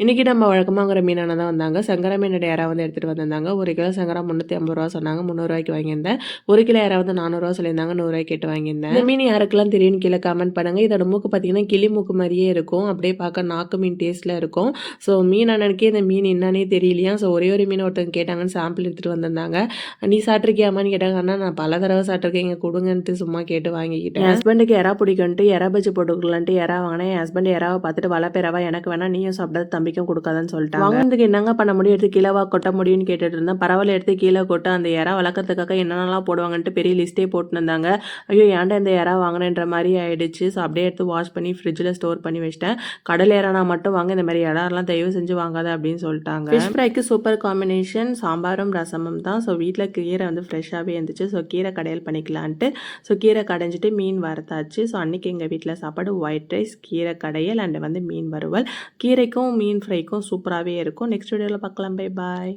இன்றைக்கி நம்ம வழக்கமாகிற மீனான தான் வந்தாங்க. சங்கரா மீனோட யாராவது வந்து எடுத்துகிட்டு வந்திருந்தாங்க. ஒரு கிலோ சங்கரா முந்நூற்றி ஐம்பது ரூபா சொன்னாங்க. முந்நூறுவாய்க்கு வாங்கியிருந்தேன். ஒரு கிலோ யாராவது வந்து நானூறுரூவா சொல்லியிருந்தாங்க. நூறுரூவாய்க்கு கேட்டு வாங்கியிருந்தேன். இந்த மீன் யாருக்கெல்லாம் தெரியும்னு கீழே கமெண்ட் பண்ணுங்கள் இதோட மூக்கு பார்த்தீங்கன்னா கிளி மூக்கு மாதிரியே இருக்கும். அப்படியே பார்க்க நாக்கு மீன் டேஸ்ட்டில் இருக்கும். ஸோ மீன் அண்ணனுக்கே இந்த மீன் என்னன்னே தெரியலையா? ஸோ ஒரே ஒரு மீன் ஒருத்தவங்க கேட்டாங்கன்னு சாம்பிள் எடுத்துகிட்டு வந்திருந்தாங்க. நீ சாப்பிட்ருக்கியாமான்னு கேட்டாங்க. ஆனால் நான் பல தடவை சாப்பிட்ருக்கேன் இங்கே கொடுங்கன்ட்டு சும்மா கேட்டு வாங்கிக்கிட்டேன். ஹஸ்பண்டுக்கு இறா பிடிக்கும்ட்டு இறா பஜ்ஜி போட்டுக்கலான்ட்டு யாராவது வாங்கினேன். என் ஹஸ்பண்ட் யாராவது பார்த்துட்டு வளப்பெறவா? எனக்கு வேணா நீயும் சாப்பிடாது தம்பிக்கும் கொடுக்காதன்னு சொல்லிட்டாங்க. வாங்கினதுக்கு என்னங்க பண்ண முடியும்? எடுத்து கீழவா கொட்ட முடியும்னு கேட்டுட்டு இருந்தேன். பரவாயில்ல எடுத்து கீழே கொட்ட. அந்த இறா வளர்க்கறதுக்காக என்னென்னலாம் போடுவாங்கன்ட்டு பெரிய லிஸ்ட்டே போட்டுருந்தாங்க ஐயோ ஏன்டா இந்த இறா வாங்கினேன்ற மாதிரி ஆயிடுச்சு. ஸோ அப்படியே எடுத்து வாஷ் பண்ணி ஃப்ரிட்ஜில் ஸ்டோர் பண்ணி வச்சிட்டேன். கடல் இறானா மட்டும் வாங்க இந்த மாதிரி இறாலாம் தயவு செஞ்சு வாங்காத அப்படின்னு சொல்லிட்டாங்க. ஃபிஷ் ஃப்ரைக்கு சூப்பர் காம்பினேஷன் சாம்பாரும் ரசமும் தான். ஸோ வீட்டில் கீரை வந்து ஃப்ரெஷ்ஷாகவே இருந்துச்சு. ஸோ கீரை கடையல் பண்ணிக்கலான்ட்டு. ஸோ கீரை கடைஞ்சிட்டு மீன் வறுத்தாச்சு. ஸோ அன்றைக்கி எங்கள் வீட்டில் சாப்பாடு ஒயிட் ரைஸ் கீரை கடையல் அண்ட் வந்து மீன் வறுவல். கீரைக்கும் மீன் ஃப்ரைக்கும் சூப்பராகவே இருக்கும். நெக்ஸ்ட் வீடியோவில் பார்க்கலாம். Bye bye